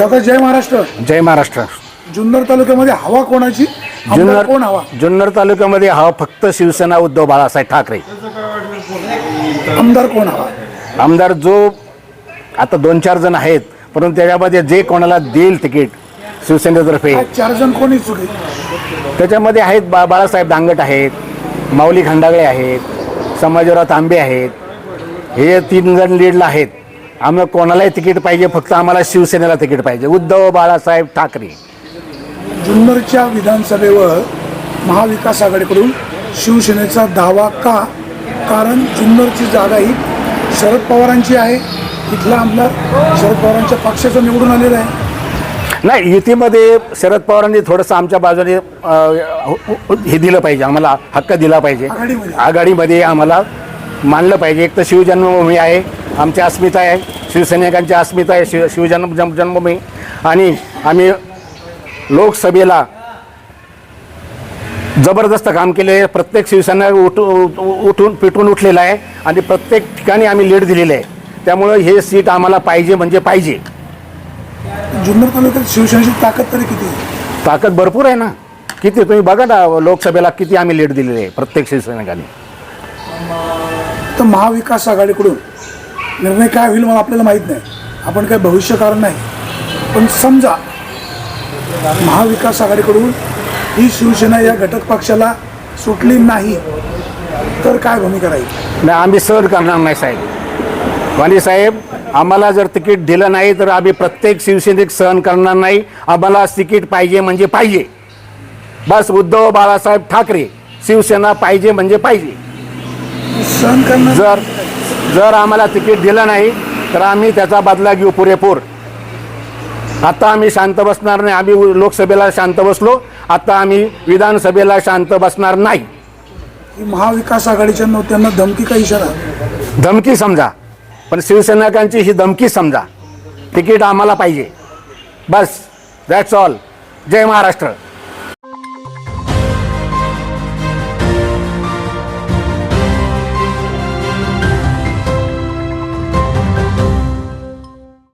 दादा जय महाराष्ट्र. जय महाराष्ट्र. जुन्नर तालुक्यामध्ये हवा कोणाची? आमदार जुन्नर कोण हवा? जुन्नर तालुक्यामध्ये हा फक्त शिवसेना उद्धव बाळासाहेब ठाकरे. आमदार कोण हवा? आमदार जो आता दोन चार जण आहेत परंतु त्याच्यामध्ये जे कोणाला देईल तिकीट शिवसेनेतर्फे आज चार जण कोणी चुकी त्याच्यामध्ये आहेत बा बाळासाहेब दांगट आहेत माऊली खंडागळे आहेत संभाजीराव तांबे आहेत हे तीन जण लीडला आहेत. आम्हाला कोणालाही तिकीट पाहिजे फक्त आम्हाला शिवसेनेला तिकीट पाहिजे. उद्धव बाळासाहेब ठाकरे. जुन्नरच्या विधानसभेवर महाविकास आघाडीकडून शिवसेनेचा दावा का? कारण जुन्नरची जागा ही शरद पवारांची आहे. इथला आमदार शरद पवारांच्या पक्षाचा निवडून आलेला आहे. नाही युतीमध्ये शरद पवारांनी थोडंसं आमच्या बाजूने हे दिलं पाहिजे. आम्हाला हक्क दिला पाहिजे. आघाडीमध्ये आम्हाला मानलं पाहिजे. एक तर शिवजन्मभूमी आहे. आमची अस्मिता आहे शिवसैनिकांची अस्मिता आहे शिव शिवजन्म जन्म जन्मभूमी. आणि आम्ही लोकसभेला जबरदस्त काम केले. आहे प्रत्येक शिवसेना उठ उठून पेटून उठलेला आहे आणि प्रत्येक ठिकाणी आम्ही लीड दिलेलं आहे. त्यामुळं हे सीट आम्हाला पाहिजे म्हणजे पाहिजे. जुन्नर तालुक्यात शिवसेनेची ताकद तरी किती? ताकद भरपूर आहे ना. किती? तुम्ही बघा ना लोकसभेला किती आम्ही लीड दिलेली आहे प्रत्येक शिवसैनिकांनी. तर महाविकास आघाडीकडून निर्णय काय होईल मला आपल्याला माहीत नाही. आपण काय भविष्यकारण नाही. पण समजा महाविकास आघाडीकडून ही शिवसेना या घटक पक्षाला सुटली नाही तर काय भूमिका राहील? नाही आम्ही सहन करणार नाही साहेब. वाणी साहेब आम्हाला जर तिकीट दिलं नाही तर आम्ही प्रत्येक शिवसैनिक सहन करणार नाही. आम्हाला तिकीट पाहिजे म्हणजे पाहिजे. बस उद्धव बाळासाहेब ठाकरे शिवसेना पाहिजे म्हणजे पाहिजे. सहन करणं जर जर आम्हाला तिकीट दिलं नाही तर आम्ही त्याचा बदला घेऊ पुरेपूर. आता आम्ही शांत बसणार नाही. आम्ही लोकसभेला शांत बसलो. आता आम्ही विधानसभेला शांत बसणार नाही. महाविकास आघाडीच्या नव्हत्यांना धमकी का इशारा? धमकी समजा. पण शिवसैनिकांची ही धमकी समजा. तिकीट आम्हाला पाहिजे. बस. That's all Jai Maharashtra.